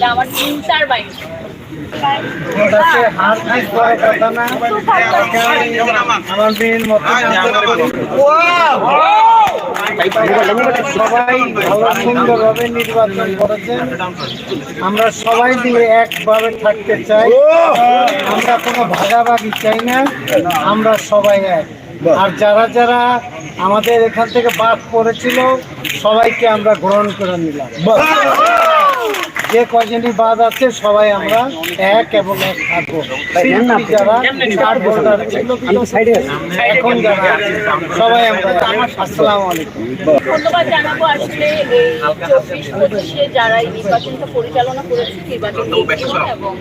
এটা আমার চিন্তার বাইরে। আমার মেয়ের মতো সবাই ভালো সুন্দরভাবে নির্বাচন করেছেন আমরা সবাই মিলে একভাবে থাকতে চাই। আমরা কোনো ভাগাভাগি চাই না। আমরা সবাই এক। আর যারা যারা আমাদের এখান থেকে বাদ পড়েছিল সবাইকে আমরা গ্রহণ করে নিলাম। যে কজনই বাদ আছে সবাই আমরা এক এবং এক থাকব। যারা এখন যারা সবাই আমরা। আসসালামু আলাইকুম। ধন্যবাদ জানাব আসলে এই চব্বিশ পঁচিশে যারা এই নির্বাচনটা পরিচালনা করেছে নির্বাচন এবং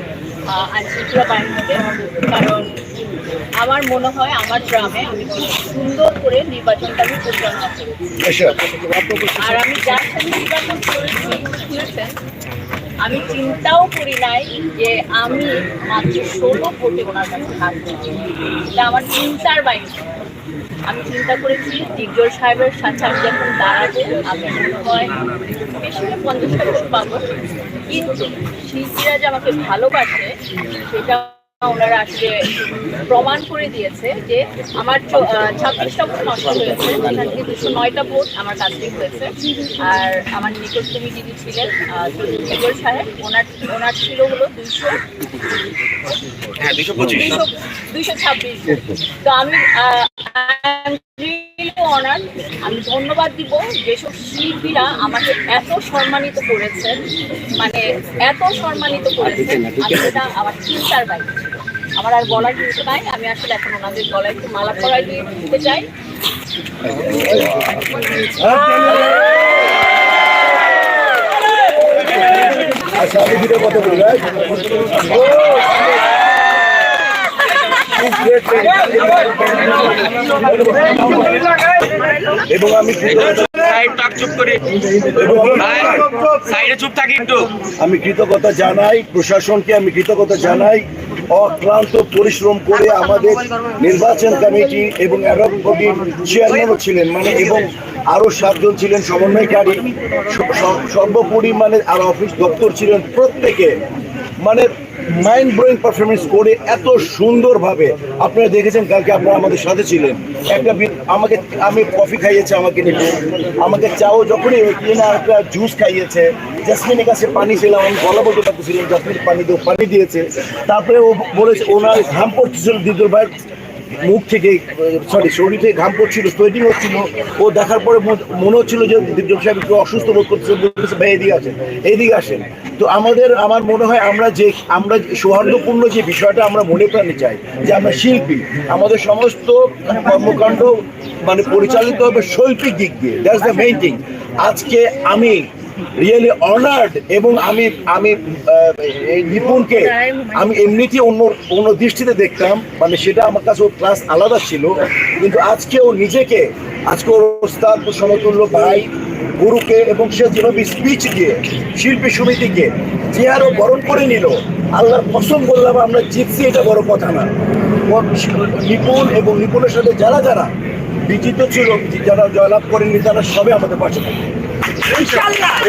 আইনশৃঙ্খলা বাহিনীকে কারণ আমার মনে হয় আমার গ্রামে আমি খুব সুন্দর করে নির্বাচনটা আমি পরিচালনা করেছি। আর আমি যার সাথে নির্বাচন করেছি শুনেছেন আমি চিন্তাও করি নাই যে আমি মাত্র ষোলো ভোটে ওনার কাছে থাকব এটা আমার চিন্তার বাইরে। আমি চিন্তা করেছি দিগ্গজ সাহেবের সাথে আমি যখন দাঁড়াবো আমি মনে হয় বেশি হলে পঞ্চাশটা বছর পাবো। কিন্তু শিল্পীরা যে আমাকে ভালোবাসে সেটা ওনারা আজকে প্রমাণ করে দিয়েছে যে আমার ছাব্বিশটা ভোট নষ্ট হয়েছে সেখান থেকে দুশো নয়টা ভোট আমার কাছ হয়েছে। আর আমার নিকটতমী যিনি ছিলেন দিগ্গজ সাহেব ওনার ওনার ছিল হলো দুইশো হ্যাঁ দুইশো ছাব্বিশ তো আমি অনার আমি ধন্যবাদ দিব যেসব শিল্পীরা আমাকে এত সম্মানিত করেছেন মানে এত সম্মানিত করেছেন আমি সেটা আমার চিন্তার বাইরে আমার আর বলার কিছু নাই আমি আসলে এখন ওনাদের গলায় একটু মালা পরাই দিয়ে দিতে চাই এবং আমি কৃতজ্ঞতা সাইড থাকি একটু। আমি কৃতজ্ঞতা জানাই প্রশাসনকে আমি কৃতজ্ঞতা জানাই অক্লান্ত পরিশ্রম করে আমাদের নির্বাচন কমিটি এবং কমিটির চেয়ারম্যানও ছিলেন মানে এবং আরও সাতজন ছিলেন সমন্বয়কারী। সর্বোপরি মানে আর অফিস দপ্তর ছিলেন প্রত্যেকে। মানে মাইন্ড ব্লোয়িং পারফরমেন্স করে এত সুন্দরভাবে আপনারা দেখেছেন কালকে আপনারা আমাদের সাথে ছিলেন। একটা আমাকে আমি কফি খাইয়েছে আমাকে নিয়ে। আমাকে চাও যখনই কিনে একটা জুস খাইয়েছে। জাসমিনের কাছে পানি ছিলাম, আমি গলা বলতে পারতেছিলাম জাসমিন পানি দিয়ে পানি দিয়েছে। তারপরে ও বলেছে, ওনার ঘাম পড়তেছিল দিদুর ভাই। মুখ থেকে সরি শরীর থেকে ঘাম পড়ছিল সোয়েটিং হচ্ছিল। ও দেখার পরে মনে- হচ্ছিল যে দীপজল সাহেব একটু অসুস্থ বোধ করতেছে ভাই, এদিকে আসেন এইদিকে আসেন। তো আমাদের, আমার মনে হয় আমরা যে, আমরা সৌহার্দ্যপূর্ণ যে বিষয়টা আমরা মনে প্রাণে চাই, যে আমরা শিল্পী, আমাদের সমস্ত কর্মকাণ্ড মানে পরিচালিত হবে শৈল্পিক দিক দিয়ে। দ্যাটস দ্য মেইন থিং আজকে আমি রিয়েলি অনার্ড এবং আমি আমি এই নিপুণকে আমি এমনিতে অন্য অন্য দৃষ্টিতে দেখতাম মানে সেটা আমার কাছে ওর ক্লাস আলাদা ছিল, কিন্তু আজকে ও নিজেকে, আজকে ওর ওস্তাদ সমতুল্য ভাই, গুরুকে এবং সে যেভাবে স্পিচ দিয়ে, শিল্পী সমিতিকে যে আরও বরণ করে নিল, আল্লাহর পছন্দ বললাম আমরা জিতছি, এটা বড় কথা না। নিপুণ এবং নিপুণের সাথে যারা যারা বিজিত ছিল, যারা জয়লাভ করেননি, তারা সবে আমাদের পাশে থাকে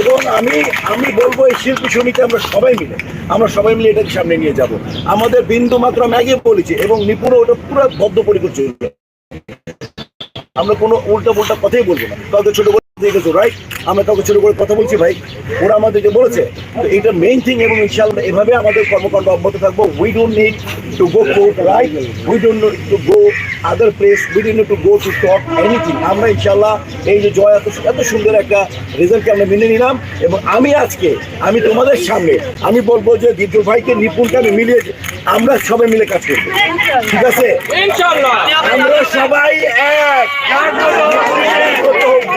এবং আমি আমি বলব এই শিল্পী সমিতি আমরা সবাই মিলে, আমরা সবাই মিলে এটাকে সামনে নিয়ে যাব। আমাদের বিন্দু মাত্র আমি আগে বলেছি এবং নিপুণ ওটা পুরো বদ্ধপরিকর চলবে আমরা কোনো উল্টা পুল্টা কথাই বলব না। ছোট গেছো রাইট আমরা কাউকে ছোট করে কথা বলছি ভাই ওরা আমাদেরকে বলেছে তো এটা মেইন থিং এবং ইনশাআল্লাহ এভাবে আমাদের কর্মকাণ্ড অব্যাহত থাকব। We don't need to go court right we don't need to go other place we don't need to go to talk anything আমরা ইনশাআল্লাহ এই যে জয় এত এত সুন্দর একটা রেজাল্টকে আমরা মেনে নিলাম এবং আমি আজকে আমি তোমাদের সামনে আমি বলব যে দীর্ঘ ভাইকে নিপুণকে আমি মিলিয়ে আমরা সবাই মিলে কাজ করব। ঠিক আছে? আমরা সবাই এক।